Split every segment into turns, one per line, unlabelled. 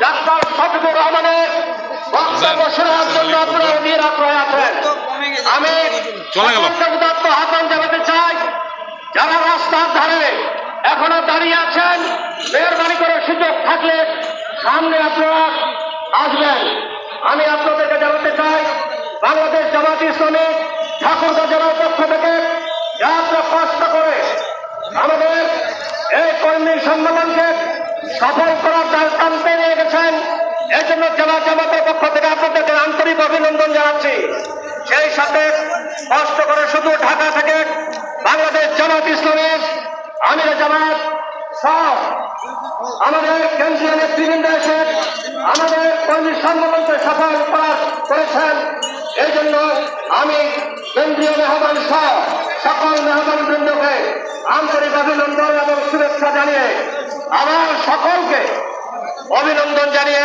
Doctor Shafiqur রহমানের বক্তব্য শোনার জন্য আপনারা মেয়েরা প্রয়াস আমি উদাত্ত আহ্বান জানাতে চাই যারা রাস্তার ধারে এখনও দাঁড়িয়ে আছেন মেহরবানি করে সুযোগ থাকলে সামনে আপনারা আসবেন। আমি আপনাদেরকে জানাতে চাই বাংলাদেশ জামাত ইসলামী পক্ষ থেকে যা কষ্ট করে আমাদের এই কর্মী সম্মেলনকে সফল করার টানতে নিয়ে গেছেন এই জন্য জেলা জামাতের পক্ষ থেকে আপনাদেরকে আন্তরিক অভিনন্দন জানাচ্ছি। সেই সাথে কষ্ট করে শুধু ঢাকা থেকে বাংলাদেশ জামাত ইসলামের আমির জামাত সব আমাদের কেন্দ্রীয় নেতৃবৃন্দ এসে আমাদের কর্মী সম্মেলনকে সফল করেছেন। এই জন্য আমি কেন্দ্রীয় মেহমান সহ সকল মেহমান বৃন্দকে আন্তরিক অভিনন্দন এবং শুভেচ্ছা জানিয়ে আমার সকলকে অভিনন্দন জানিয়ে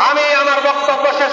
আমি আমার বক্তব্য শেষ